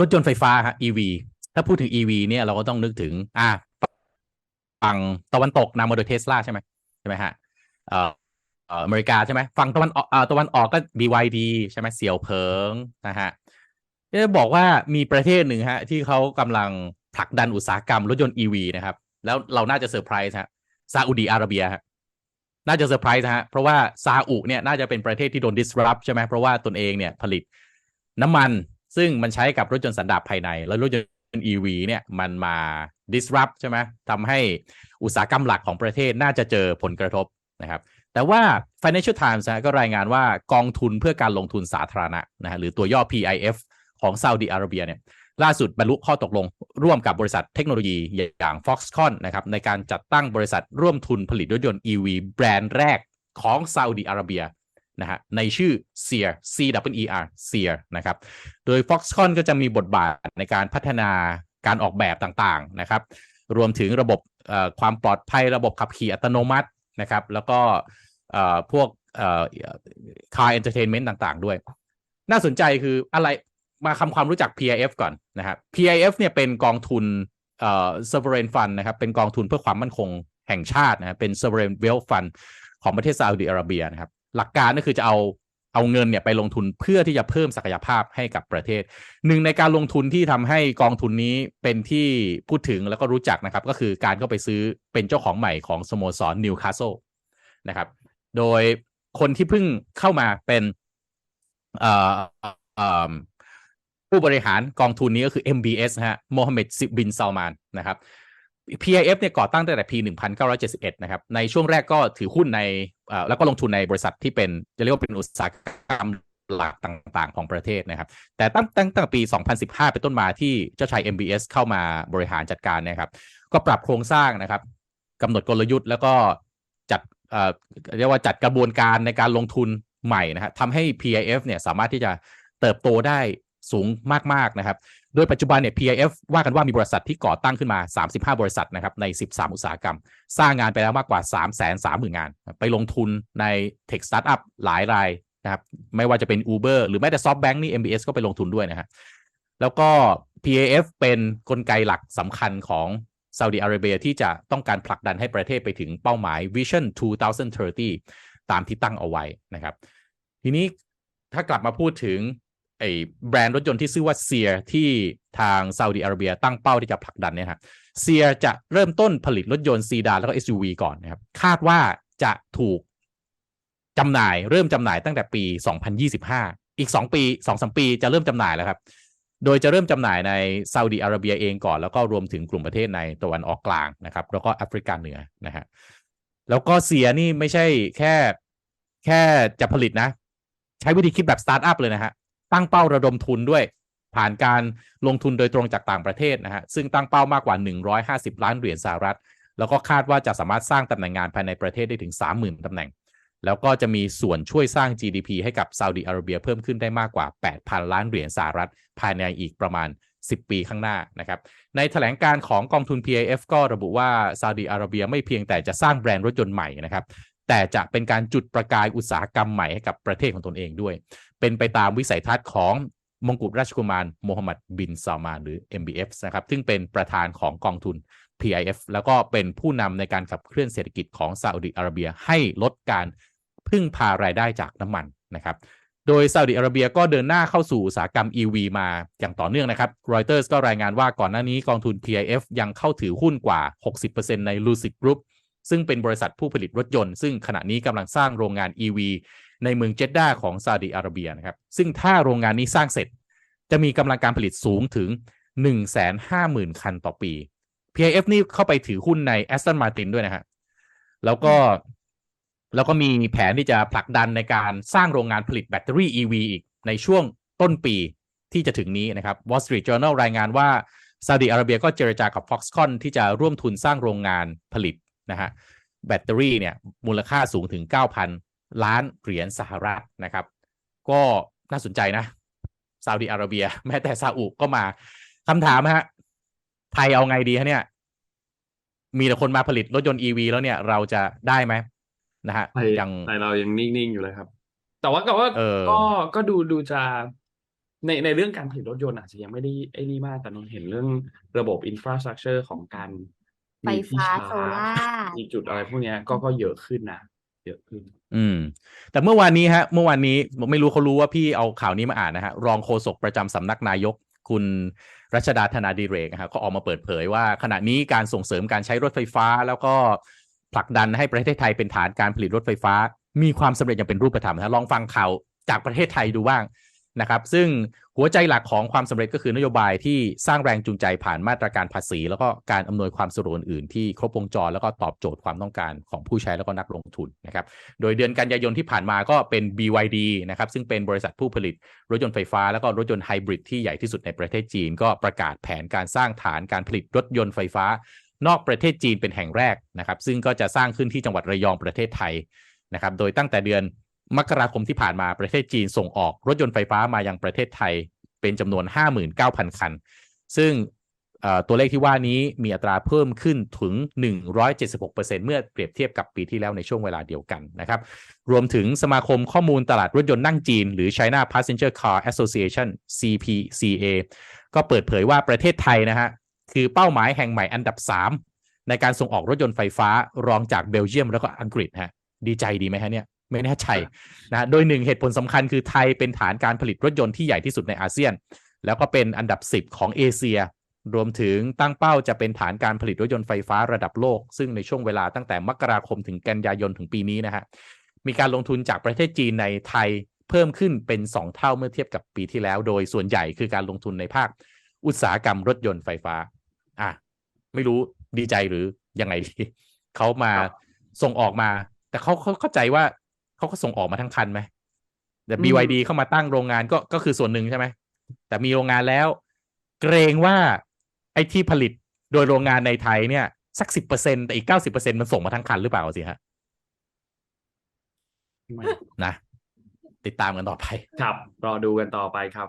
รถยนต์ไฟฟ้าฮะ EV ถ้าพูดถึง EV เนี่ยเราก็ต้องนึกถึง อ่าฝั่งตะวันตกนำมาโดยเทสลาใช่ไหมใช่ไหมฮะเอ่อเอออเมริกาใช่ไหมฝั่งตะวันออกอ่าตะวันออกก็ BYD ใช่ไหมเสี่ยวเผิงนะฮะจะบอกว่ามีประเทศหนึ่งฮะ ที่เขากำลังผลักดันอุตสาหกรรมรถยนต์ EV นะครับ แล้วเราน่าจะเซอร์ไพรส์ฮะซาอุดีอาระเบียฮะน่าจะเซอร์ไพรส์ฮะเพราะว่าซาอุเนี่ยน่าจะเป็นประเทศที่โดน disrupt ใช่ไหมเพราะว่าตนเองเนี่ยผลิตน้ำมัน ซึ่งมันใช้กับรถยนต์สันดาปภายใน แล้วรถยนต์ EV เนี่ยมันมา disrupt ใช่ไหมทำให้อุตสาหกรรมหลักของประเทศน่าจะเจอผลกระทบนะครับ แต่ว่า Financial Times นะก็รายงานว่ากองทุนเพื่อการลงทุนสาธารณะนะฮะหรือตัวย่อ PIF ของซาอุดิอาระเบียเนี่ยล่าสุดบรรลุข้อตกลง ร่วมกับบริษัทเทคโนโลยีอย่าง Foxconn นะครับในการจัดตั้งบริษัทร่วมทุนผลิตรถยนต์ EV แบรนด์แรกของซาอุดิอาระเบีย นะฮะในชื่อ Seer C W E R Seer นะครับ โดย Foxconn ก็จะมีบทบาทในการพัฒนาการออกแบบต่างๆนะครับ รวมถึงระบบความปลอดภัยระบบขับขี่อัตโนมัตินะครับ แล้วก็พวกเอ่อ car entertainment ต่างๆ ด้วย น่าสนใจคืออะไรมาคำความรู้จัก PIF ก่อนนะครับ PIF เนี่ยเป็นกองทุนเอ่อ sovereign fund นะครับ เป็นกองทุนเพื่อความมั่นคงแห่งชาตินะครับเป็น sovereign wealth fund ของประเทศซาอุดิอาระเบียนะครับ หลักการก็คือจะเอาเอาเงินเนี่ยไปลงทุนเพื่อที่จะเพิ่มศักยภาพให้กับประเทศ หนึ่งในการลงทุนที่ทำให้กองทุนนี้เป็นที่พูดถึงแล้วก็รู้จักนะครับ ก็คือการเข้าไปซื้อเป็นเจ้าของใหม่ของสโมสรนิวคาสเซิลนะครับ โดยคนที่เพิ่งเข้ามาเป็นผู้บริหารกองทุนนี้ก็คือ MBS ฮะโมฮัมเหม็ดซิบินซาลมานนะครับ PIF เนี่ยก่อตั้งตั้งแต่ปี 1971 นะครับ ในช่วงแรกก็ถือหุ้นในแล้วก็ลงทุนในบริษัทที่เป็น จะเรียกว่าเป็นอุตสาหกรรมหลักต่างๆ ของประเทศนะครับ แต่ตั้งตั้งตั้งปี 2015 เป็นต้นมาที่เจ้าชาย MBS เข้ามาบริหารจัดการนะครับ ก็ปรับโครงสร้างนะครับกำหนดกลยุทธ์แล้วก็จัดเอ่อเรียกว่าจัดกระบวนการในการลงทุนใหม่นะฮะทำให้ PIF เนี่ยสามารถที่จะเติบโตได้ สูงมากๆนะครับ โดยปัจจุบันเนี่ย PIF ว่ากันว่ามีบริษัทที่ก่อตั้งขึ้นมา 35 บริษัทนะครับใน 13 อุตสาหกรรม สร้างงานไปแล้วมากกว่า 3 3 0 0 0 0 งาน ไปลงทุนใน Tech Startup หลายรายนะครับไม่ว่าจะเป็น Uber หรือแม้แต่ SoftBank นี่ MBS ก็ไปลงทุนด้วยนะฮะแล้วก็ PAF เป็นนกลไกหลักสำคัญของซาอุดิอาระเบียที่จะต้องการผลักดันให้ประเทศไปถึงเป้าหมาย Vision 2030 ตามที่ตั้งเอาไว้นะครับ ทีนี้ถ้ากลับมาพูดถึง ไอ้แบรนด์รถยนต์ที่ชื่อว่าเซียที่ทางซาอุดิอาระเบียตั้งเป้าที่จะผลักดันเนี่ยครับเซียจะเริ่มต้นผลิตรถยนต์ซีดานแล้วก็ SUV ก่อนนะครับ คาดว่าจะถูกจำหน่ายเริ่มจำหน่ายตั้งแต่ปี 2025 อีก 2 ปี2-3ปีจะเริ่มจำหน่ายแล้วครับ โดยจะเริ่มจำหน่ายในซาอุดิอาระเบียเองก่อน แล้วก็รวมถึงกลุ่มประเทศในตะวันออกกลางนะครับ แล้วก็แอฟริกาเหนือนะฮะแล้วก็เซียนี่ไม่ใช่แค่แค่จะผลิตนะ ใช้วิธีคิดแบบสตาร์ทอัพเลยนะฮะ ตั้งเป้าระดมทุนด้วย ผ่านการลงทุนโดยตรงจากต่างประเทศนะฮะซึ่งตั้งเป้ามากกว่า 150 ล้านเหรียญสหรัฐ แล้วก็คาดว่าจะสามารถสร้างตำแหน่งงานภายในประเทศได้ถึง 30,000ตำแหน่ง แล้วก็จะมีส่วนช่วยสร้าง GDP ให้กับซาอุดิอาระเบียเพิ่มขึ้นได้มากกว่า 8,000 ล้านเหรียญสหรัฐ ภายในอีกประมาณ10 ปีข้างหน้านะครับ ในแถลงการของกองทุน PAF ก็ระบุว่าซาอุดิอาระเบียไม่เพียงแต่จะสร้างแบรนด์รถยนต์ใหม่นะครับ แต่จะเป็นการจุดประกายอุตสาหกรรมใหม่ให้กับประเทศของตนเองด้วย เป็นไปตามวิสัยทัศน์ของมงกุฎราชกุมารโมฮัมหมัดบินซาลมานหรือ MBF นะครับซึ่งเป็นประธานของกองทุน PIF แล้วก็เป็นผู้นำในการขับเคลื่อนเศรษฐกิจของซาอุดิอาระเบียให้ลดการพึ่งพารายได้จากน้ำมันนะครับโดยซาอุดิอาระเบียก็เดินหน้าเข้าสู่อุตสาหกรรม EV มาอย่างต่อเนื่องนะครับรอยเตอร์สก็รายงานว่าก่อนหน้านี้กองทุน PIF ยังเข้าถือหุ้นกว่า 60%ใน Lucid Group ซึ่งเป็นบริษัทผู้ผลิตรถยนต์ ซึ่งขณะนี้กำลังสร้างโรงงาน EV ในเมืองเจดดาของซาอุดิอาระเบียนะครับ ซึ่งถ้าโรงงานนี้สร้างเสร็จ จะมีกำลังการผลิตสูงถึง 150,000 คันต่อปี PIF นี่เข้าไปถือหุ้นใน Aston Martin ด้วยนะฮะแล้วก็แล้วก็มีแผนที่จะผลักดันในการสร้างโรงงานผลิตแบตเตอรี่ EV อีกในช่วงต้นปีที่จะถึงนี้นะครับ Wall Street Journal รายงานว่าซาอุดิอาระเบียก็เจรจากับ Foxconn ที่จะร่วมทุนสร้างโรงงานผลิต นะฮะแบตเตอรี่เนี่ยมูลค่าสูงถึง 9,000 ล้านเหรียญสหรัฐนะครับ ก็น่าสนใจนะซาอุดิอาระเบีย แม้แต่ซาอุก็มาคำถามฮะไทยเอาไงดีฮะเนี่ย มีแต่คนมาผลิตรถยนต์ EV แล้วเนี่ยเราจะได้ไหมนะฮะไทยยังไทยเรายังนิ่ง ๆ อยู่เลยครับ แต่ว่าก็ว่าเออก็ก็ดูดูจะในในเรื่องการผลิตรถยนต์อาจจะยังไม่ได้ไอ้นี่มากแต่นนเห็นเรื่องระบบอินฟราสตรักเจอร์ของการ ไฟมีที่ฟ้าชาโซร์จล่าร์มีจุดอะไรพวกเนี้ยก็ก็เยอะขึ้นนะเยอะขึ้น อืม แต่เมื่อวานนี้ฮะ เมื่อวานนี้ผมไม่รู้เขารู้ว่าพี่เอาข่าวนี้มาอ่านนะฮะ รองโฆษกประจำสำนักนายกคุณรัชดาธนาดิเรกนะฮะก็ออกมาเปิดเผยว่าขณะนี้การส่งเสริมการใช้รถไฟฟ้า แล้วก็ผลักดันให้ประเทศไทยเป็นฐานการผลิตรถไฟฟ้า มีความสำเร็จอย่างเป็นรูปธรรมนะลองฟังข่าวจากประเทศไทยดูบ้าง นะครับ ซึ่งหัวใจหลักของความสำเร็จก็คือนโยบายที่สร้างแรงจูงใจผ่านมาตรการภาษี แล้วก็การอำนวยความสะดวกอื่นที่ครบวงจร แล้วก็ตอบโจทย์ความต้องการของผู้ใช้แล้วก็นักลงทุนนะครับ โดยเดือนกันยายนที่ผ่านมาก็เป็น BYD นะครับ ซึ่งเป็นบริษัทผู้ผลิตรถยนต์ไฟฟ้า แล้วก็รถยนต์ไฮบริดที่ใหญ่ที่สุดในประเทศจีน ก็ประกาศแผนการสร้างฐานการผลิตรถยนต์ไฟฟ้า นอกประเทศจีนเป็นแห่งแรกนะครับ ซึ่งก็จะสร้างขึ้นที่จังหวัดระยองประเทศไทยนะครับ โดยตั้งแต่เดือน มกราคมที่ผ่านมาประเทศจีนส่งออกรถยนต์ไฟฟ้ามายังประเทศไทยเป็นจำนวน 59,000 คัน ซึ่งตัวเลขที่ว่านี้มีอัตราเพิ่มขึ้นถึง 176%เมื่อเปรียบเทียบกับปีที่แล้วในช่วงเวลาเดียวกันนะครับ รวมถึงสมาคมข้อมูลตลาดรถยนต์นั่งจีน หรือ China Passenger Car Association CPCA ก็เปิดเผยว่าประเทศไทยนะฮะ คือเป้าหมายแห่งใหม่อันดับ 3 ในการส่งออกรถยนต์ไฟฟ้ารองจากเบลเยียมแล้วก็อังกฤษฮะ ดีใจดีไหมฮะเนี่ย ไม่แน่ใจนะโดยหนึ่งเหตุผลสำคัญคือไทยเป็นฐานการผลิตรถยนต์ที่ใหญ่ที่สุดในอาเซียน แล้วก็เป็นอันดับ 10 ของเอเชีย รวมถึงตั้งเป้าจะเป็นฐานการผลิตรถยนต์ไฟฟ้าระดับโลก ซึ่งในช่วงเวลาตั้งแต่มกราคมถึงกันยายนถึงปีนี้นะฮะมีการลงทุนจากประเทศจีนในไทยเพิ่มขึ้นเป็น 2 เท่าเมื่อเทียบกับปีที่แล้ว โดยส่วนใหญ่คือการลงทุนในภาคอุตสาหกรรมรถยนต์ไฟฟ้า อะ ไม่รู้ดีใจหรือยังไงดีเขามาส่งออกมา แต่เขาเขาเข้าใจว่า เขาก็ส่งออกมาทั้งคันไหมแต่อืม BYD เข้ามาตั้งโรงงานก็ก็คือส่วนหนึ่งใช่ไหมแต่มีโรงงานแล้ว เกรงว่าไอ้ที่ผลิตโดยโรงงานในไทยเนี่ย สักสิบเปอร์เซ็นแต่อีกเก้าสิบเปอร์เซ็นมันส่งมาทั้งคันหรือเปล่าสิฮะไม่นะ ติดตามกันต่อไป ครับ รอดูกันต่อไปครับ